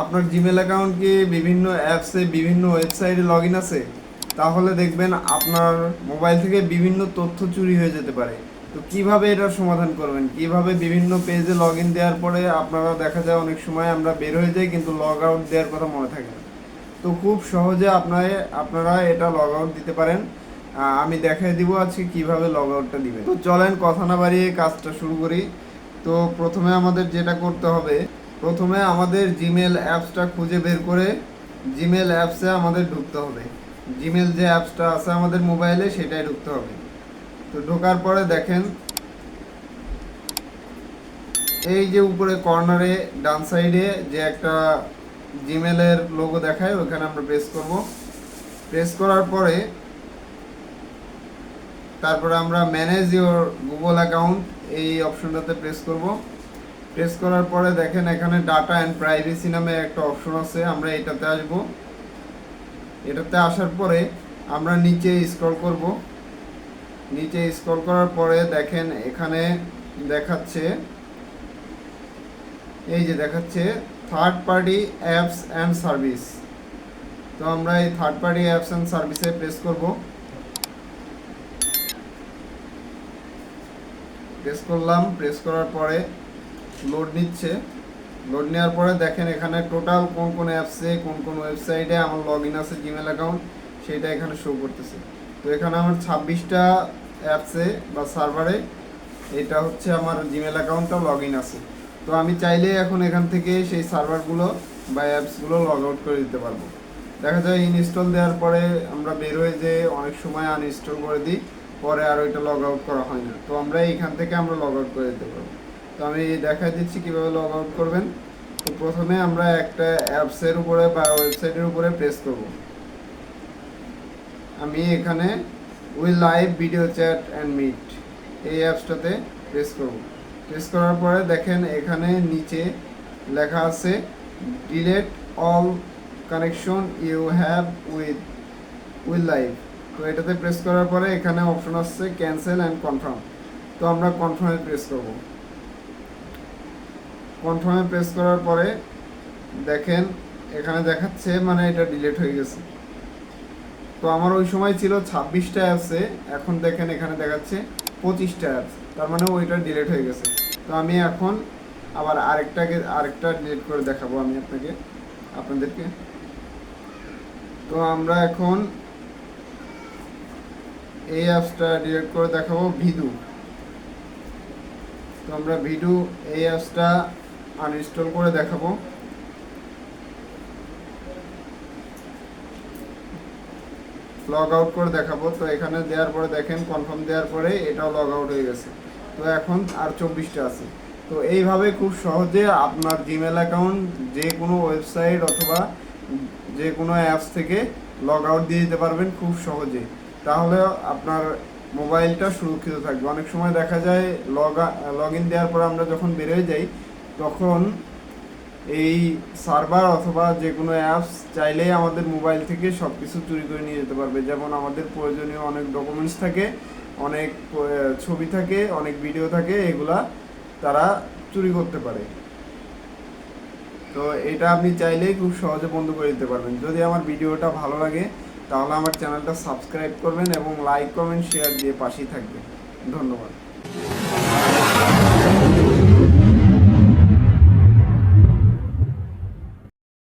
আপনার Gmail account কি বিভিন্ন অ্যাপসে বিভিন্ন ওয়েবসাইটে লগ ইন আছে? তাহলে দেখবেন আপনার মোবাইল থেকে বিভিন্ন তথ্য চুরি হয়ে যেতে পারে। তো কীভাবে এটার সমাধান করবেন? কীভাবে বিভিন্ন পেজে লগ ইন দেওয়ার পরে আপনারা দেখা যায় অনেক সময় আমরা বের হয়ে যাই কিন্তু লগ আউট দেওয়ার কথা মনে থাকে না। তো খুব সহজে আপনারা আপনারা এটা লগ আউট দিতে পারেন। আমি দেখাই দিব আজকে কীভাবে লগ আউটটা দিবেন। তো চলেন কথা না বাড়িয়ে কাজটা শুরু করি। তো প্রথমে আমাদের যেটা করতে হবে প্রথমে আমাদের জিমেল অ্যাপসটা খুঁজে বের করে জিমেল অ্যাপসে আমাদের ঢুকতে হবে। জিমেল যে অ্যাপসটা আছে আমাদের মোবাইলে সেটাই ঢুকতে হবে। তো ঢোকার পরে দেখেন, এই যে উপরে কর্নারে ডান সাইডে যে একটা জিমেলের লোগো দেখায়, ওখানে আমরা প্রেস করব। প্রেস করার পরে তারপরে আমরা ম্যানেজ ইওর গুগল অ্যাকাউন্ট এই অপশনটাতে প্রেস করব। প্রেস করার পরে দেখেন এখানে ডাটা অ্যান্ড প্রাইভেসি নামে একটা অপশন আছে, আমরা এটাতে আসব। এটাতে আসার পরে আমরা নিচে স্ক্রল করব। নিচে স্ক্রল করার পরে দেখেন এখানে দেখাচ্ছে, এই যে দেখাচ্ছে third party apps and service তো আমরা এই থার্ড পার্টি অ্যাপস অ্যান্ড সার্ভিসে প্রেস করব। প্রেস করলাম প্রেস করার পরে লোড নিচ্ছে। লোড নেওয়ার পরে দেখেন এখানে টোটাল কোন কোন অ্যাপসে কোন কোন ওয়েবসাইটে আমার লগ ইন আছে জিমেল অ্যাকাউন্ট সেটা এখানে শো করতেছে। তো এখানে আমার ছাব্বিশটা অ্যাপসে বা সার্ভারে এটা হচ্ছে আমার জিমেল অ্যাকাউন্টটা লগ ইন আছে। তো আমি চাইলে এখন এখান থেকে সেই সার্ভারগুলো বা অ্যাপসগুলো লগ আউট করে দিতে পারব। দেখা যায় ইনস্টল দেওয়ার পরে আমরা বের হয়ে যে অনেক সময় আনইনস্টল করে দিই, পরে আর ওইটা লগ আউট করা হয় না। তো আমরা এইখান থেকে আমরা লগ আউট করে দিতে পারব। তো আমি দেখাই দিচ্ছি কীভাবে লগ আউট করবেন। তো প্রথমে আমরা একটা অ্যাপসের উপরে বা ওয়েবসাইটের উপরে প্রেস করব। আমি এখানে we live video chat and meet এই অ্যাপসটাতে প্রেস করব। প্রেস করার পরে দেখেন এখানে নিচে লেখা আছে delete all connection you have with will live. তো এটাতে প্রেস করার পরে এখানে অপশন আসছে ক্যান্সেল অ্যান্ড কনফার্ম তো আমরা কনফার্মে প্রেস করব। কনফার্মে প্রেস করার পরে দেখেন, এখানে দেখাচ্ছে মানে এটা ডিলিট হয়ে গেছে। তো আমার ওই সময় ছিল ছাব্বিশটা অ্যাপসে এখন দেখেন এখানে দেখাচ্ছে পঁচিশটা অ্যাপস তার মানে ওইটা ডিলিট হয়ে গেছে। তো আমি এখন আবার আরেকটাকে, আরেকটা ডিলিট করে দেখাবো আমি আপনাকে, আপনাদেরকে। তো আমরা এখন এই অ্যাপসটা ডিলিট করে দেখাবো ভিডু। তো আমরা ভিডু, এই অ্যাপসটা আনইনস্টল করে দেখাবো। লগ আউট করে দেখাবো। তো এখানে দেওয়ার পরে দেখেন কনফার্ম দেওয়ার পরে এটাও লগ আউট হয়ে গেছে। তো এখন আর চব্বিশটা আছে। তো এইভাবে খুব সহজে আপনার জিমেল অ্যাকাউন্ট যে কোনো ওয়েবসাইট অথবা যে কোনো অ্যাপস থেকে লগ আউট দিয়ে দিতে পারবেন খুব সহজে। তাহলে আপনার মোবাইলটা সুরক্ষিত থাকবে। অনেক সময় দেখা যায় লগ লগ ইন দেওয়ার পর আমরা যখন বেরোয় যাই তখন এই সার্ভার অথবা যে কোনো অ্যাপস চাইলেই আমাদের মোবাইল থেকে সব কিছু চুরি করে নিয়ে যেতে পারবে। যেমন আমাদের প্রয়োজনীয় অনেক ডকুমেন্টস থাকে, অনেক ছবি থাকে, অনেক ভিডিও থাকে, এগুলা তারা চুরি করতে পারে। তো এটা আপনি চাইলেই খুব সহজে বন্ধ করে দিতে পারবেন। যদি আমার ভিডিওটা ভালো লাগে, তাহলে আমার চ্যানেলটা সাবস্ক্রাইব করবেন এবং লাইক, কমেন্ট শেয়ার দিয়ে পাশেই থাকবেন। ধন্যবাদ।